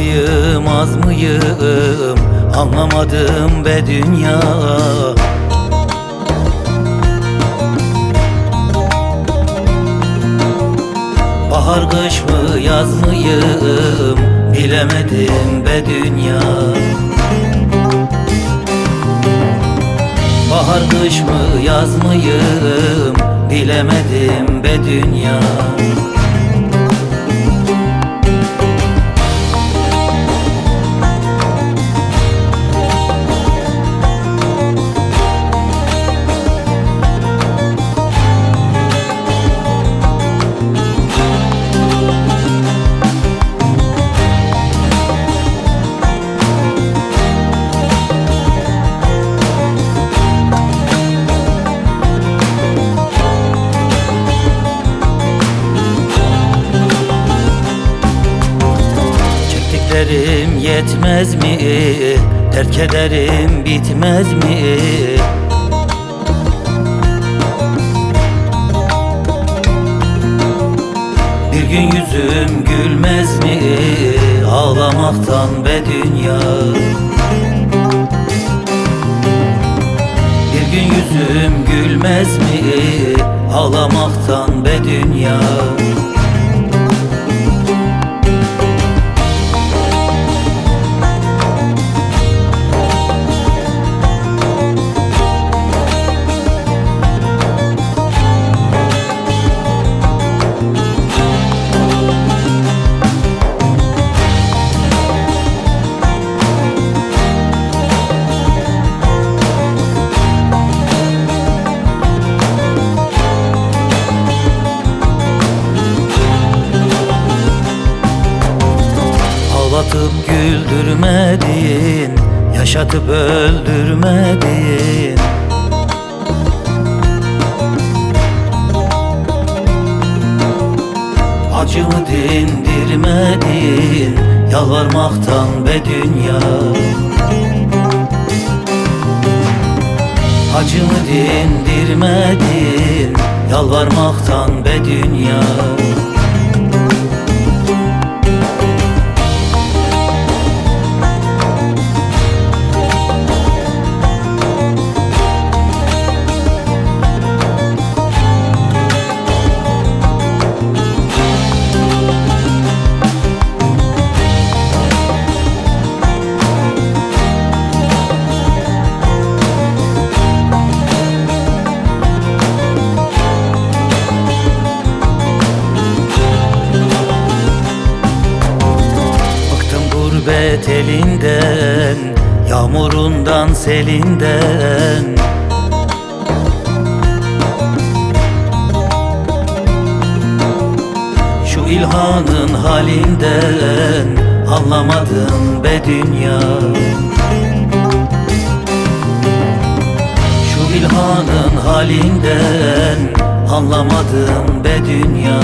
mıyım az mıyım? Anlamadım be dünya. Bahar kış mı yaz mıyım? Bilemedim be dünya. Bahar kış mı yaz mıyım? Bilemedim be dünya Çektiklerim yetmez mi? Terk ederim bitmez mi? Bir gün yüzüm gülmez mi? Ağlamaktan be dünya Bir gün yüzüm gülmez mi? Ağlamaktan be dünya Ağlatıp güldürmedin Yaşatıp öldürmedin Acımı dindirmedin Yalvarmaktan be dünya. Acımı dindirmedin Yalvarmaktan be dünya gurbet elinden Yağmurundan selinden. Şu ilhanın halinden Anlamadım be dünya. Şu ilhanın halinden Anlamadım be dünya